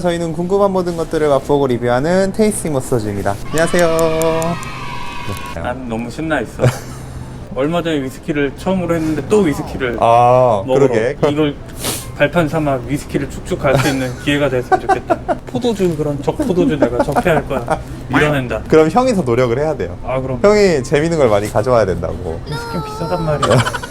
저희는 궁금한 모든 것들을 맛보고 리뷰하는 테이스팅 머서즈입니다. 안녕하세요. 난 너무 신나 있어. 얼마 전에 위스키를 처음으로 했는데 또 위스키를 아, 먹으러 그러게. 이걸 발판 삼아 위스키를 쭉쭉 갈 수 있는 기회가 됐으면 좋겠다. 포도주 그런 적포도주 내가 적폐할 거야. 밀어낸다. 그럼 형이 더 노력을 해야 돼요. 아 그럼 형이 재밌는 걸 많이 가져와야 된다고. 위스키 비싸단 말이야.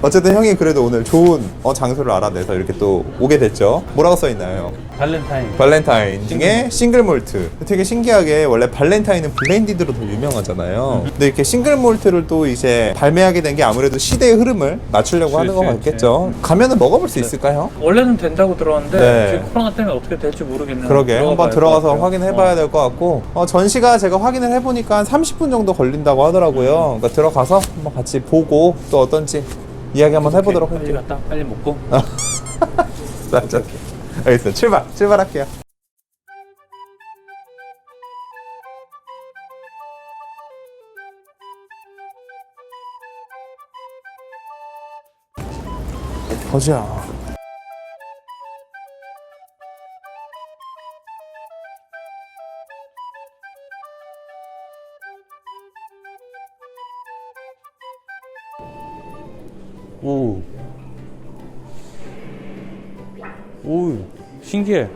어쨌든 형이 그래도 오늘 좋은 어, 장소를 알아내서 이렇게 또 오게 됐죠. 뭐라고 써 있나요? 발렌타인. 발렌타인 중에 싱글 몰트. 되게 신기하게 원래 발렌타인은 블렌디드로 더 유명하잖아요. 근데 이렇게 싱글 몰트를 또 이제 발매하게 된 게 아무래도 시대의 흐름을 맞추려고 하는 것 같겠죠. 가면은 먹어볼 수 있을까요? 원래는 된다고 들었는데 네. 지금 코로나 때문에 어떻게 될지 모르겠네요. 그러게 한번 들어가서. 확인해봐야 될 것 같고 어, 전시가 제가 확인을 해보니까 한 30분 정도 걸린다고 하더라고요. 그러니까 들어가서 한번 같이 보고 또 어떤지 이야기 한번 해보도록 빨리 할게요. 갔다 빨리 먹고. 자, 자, 알겠습니다. 출발 출발할게요. 보자. 오. 오, 신기해.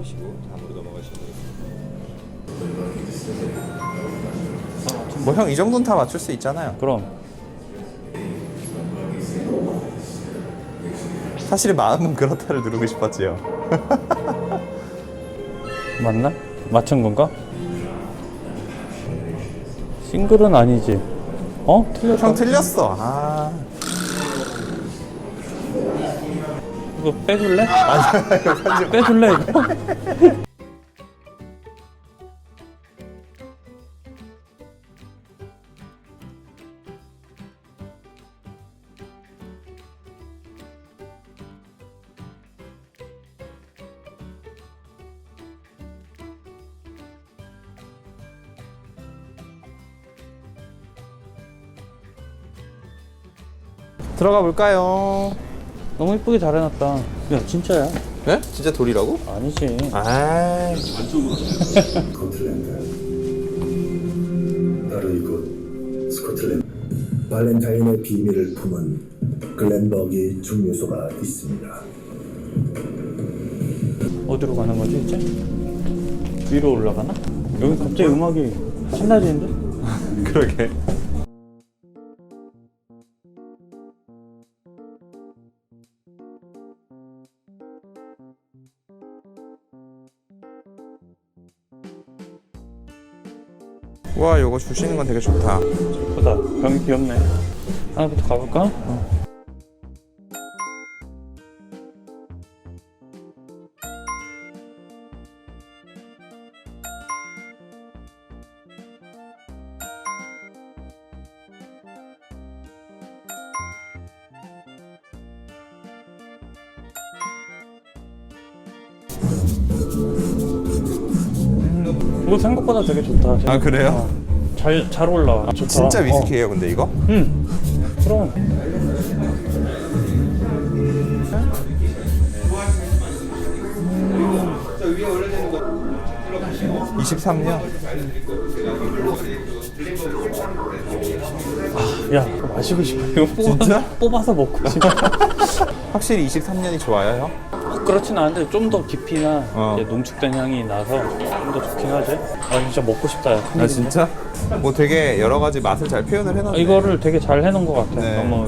보시고 다음으로 넘어가시면 되겠습니다. 뭐 형 이 정도는 다 맞출 수 있잖아요. 그럼 사실 마음은 그렇다를 누르고 싶었지요. 맞나? 맞춘 건가? 싱글은 아니지. 어? 틀렸다. 형 틀렸어. 아. 이거 빼줄래? 빼줄래 이거? 들어가 볼까요? 너무 이쁘게 잘 해놨다. 야 진짜야? 네? 진짜 돌이라고? 아니지. 아. 스코틀랜드 바로 이곳 스코틀랜드 발렌타인의 비밀을 품은 글렌버기 중요소가 있습니다 어디로 가는 거지 이제? 위로 올라가나? 여기 갑자기 음악이 신나지는데? 그러게. 와, 요거 주시는 건 되게 좋다. 예쁘다. 병이 귀엽네. 하나부터 가볼까? 어. 이거 생각보다 되게 좋다. 아, 그래요? 잘, 잘 올라와. 좋다. 진짜 어. 위스키예요, 근데 이거? 응. 그럼. 23년. 야, 이거 마시고 싶어. 이거 뽑아, 진짜? 뽑아서 먹고 싶어. 확실히 23년이 좋아요, 형? 그렇진 않은데 좀 더 깊이나 어. 이제 농축된 향이 나서 좀 더 좋긴 하지. 아 진짜 먹고 싶다. 야. 아, 진짜? 뭐 되게 여러 가지 맛을 잘 표현을 아, 해놨네. 이거를 되게 잘 해놓은 것 같아. 네. 너무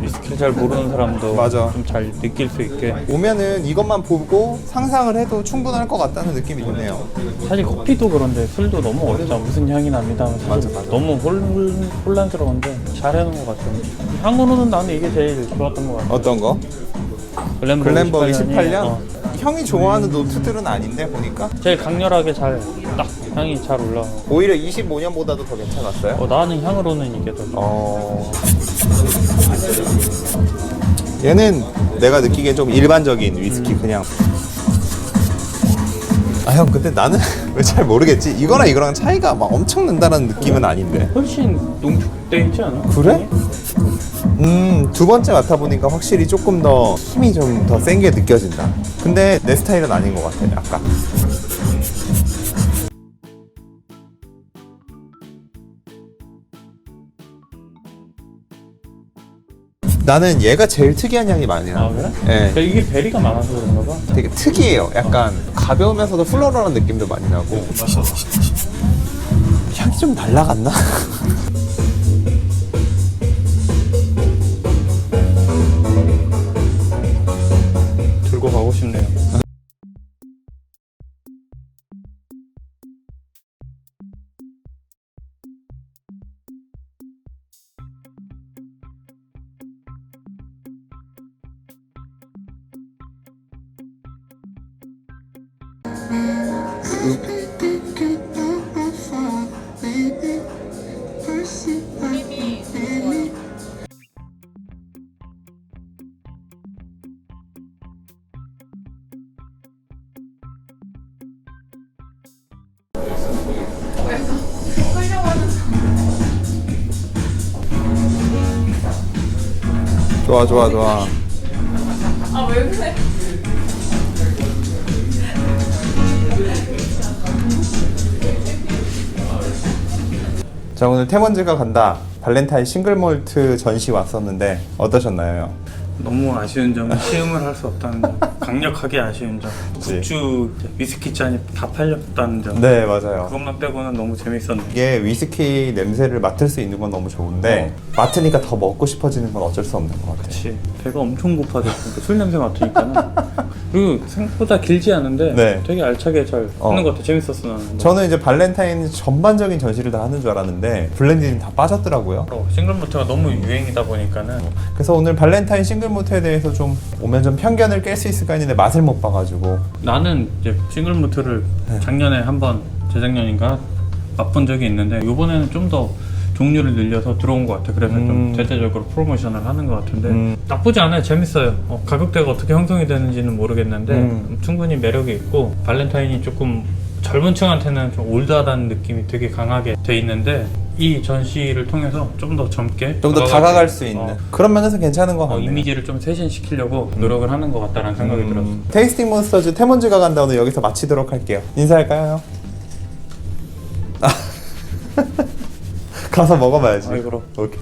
위스키를 잘 모르는 사람도 맞아. 좀 잘 느낄 수 있게. 오면은 이것만 보고 상상을 해도 충분할 것 같다는 느낌이 드네요. 사실 커피도 그런데 술도 너무 어렵다. 무슨 향이 납니다. 하면서 맞아, 맞아. 너무 혼, 혼란스러운데 잘 해놓은 것 같아요. 향으로는 나는 이게 제일 좋았던 것 같아. 어떤 거? 글렌버기 글렌버기 18년이, 18년? 어, 형이 좋아하는 노트들은 아닌데 보니까 제일 강렬하게 잘 딱 향이 잘 올라와. 오히려 25년보다도 더 괜찮았어요? 어, 나는 향으로는 이게 더. 어... 얘는 내가 느끼기엔 좀 일반적인 위스키 그냥 아 형 근데 나는 왜 잘 모르겠지 이거랑 이거랑 차이가 막 엄청 난다는 느낌은 아닌데 훨씬 농축돼 있지 않아? 그래? 음, 두 번째 맡아보니까 확실히 조금 더 힘이 좀 더 센 게 느껴진다. 근데 내 스타일은 아닌 것 같아, 약간. 나는 얘가 제일 특이한 향이 많이 나. 아 그래? 예. 그러니까 이게 베리가 많아서 그런가 봐. 되게 특이해요. 약간 가벼우면서도 플로럴한 느낌도 많이 나고. 향이 좀 날라갔나? 좋아, 좋아, 좋아. 아 왜 그래? 자 오늘 태먼즈가 간다 발렌타인 싱글 몰트 전시 왔었는데 어떠셨나요? 너무 아쉬운 점은 시음을 할 수 없다는 점. 강력하게 아쉬운 점. 그치. 굿즈 위스키 잔이 다 팔렸다는 점. 네 맞아요 그것만 빼고는 너무 재밌었네. 이게 위스키 냄새를 맡을 수 있는 건 너무 좋은데 맡으니까 더 먹고 싶어지는 건 어쩔 수 없는 것 같아요 그치. 배가 엄청 고파졌으니까 술 냄새 맡으니까. 그리고 생각보다 길지 않은데 네. 되게 알차게 잘 어. 하는 것 같아. 재밌었어 나는. 저는 이제 발렌타인 전반적인 전시를 다 하는 줄 알았는데 블렌디는 다 빠졌더라고요 어, 싱글 모트가 너무 유행이다 보니까는 그래서 오늘 발렌타인 싱글 몰트에 대해서 좀 오면 좀 편견을 깰 수 있을까 했는데 맛을 못 봐가지고 나는 이제 싱글모트를 네. 작년에 한번 재작년인가 맛본 적이 있는데 이번에는 좀 더 종류를 늘려서 들어온 것 같아. 그래서 음. 좀 대대적으로 프로모션을 하는 것 같은데 음. 나쁘지 않아요. 재밌어요. 어, 가격대가 어떻게 형성이 되는지는 모르겠는데 음. 충분히 매력이 있고 발렌타인이 조금 젊은 층한테는 좀 올드하다는 느낌이 되게 강하게 돼 있는데 이 전시를 통해서 좀 더 젊게 좀 더 다가갈 수 있는 어, 그런 면에서 괜찮은 것 어, 같네요 이미지를 좀 세신시키려고 노력을 하는 것 같다는 생각이 들었어. 음, 테이스팅 몬스터즈 태먼즈가 간다 오늘 여기서 마치도록 할게요. 인사할까요? 형? 가서 먹어봐야지. 아이, 그럼. 오케이.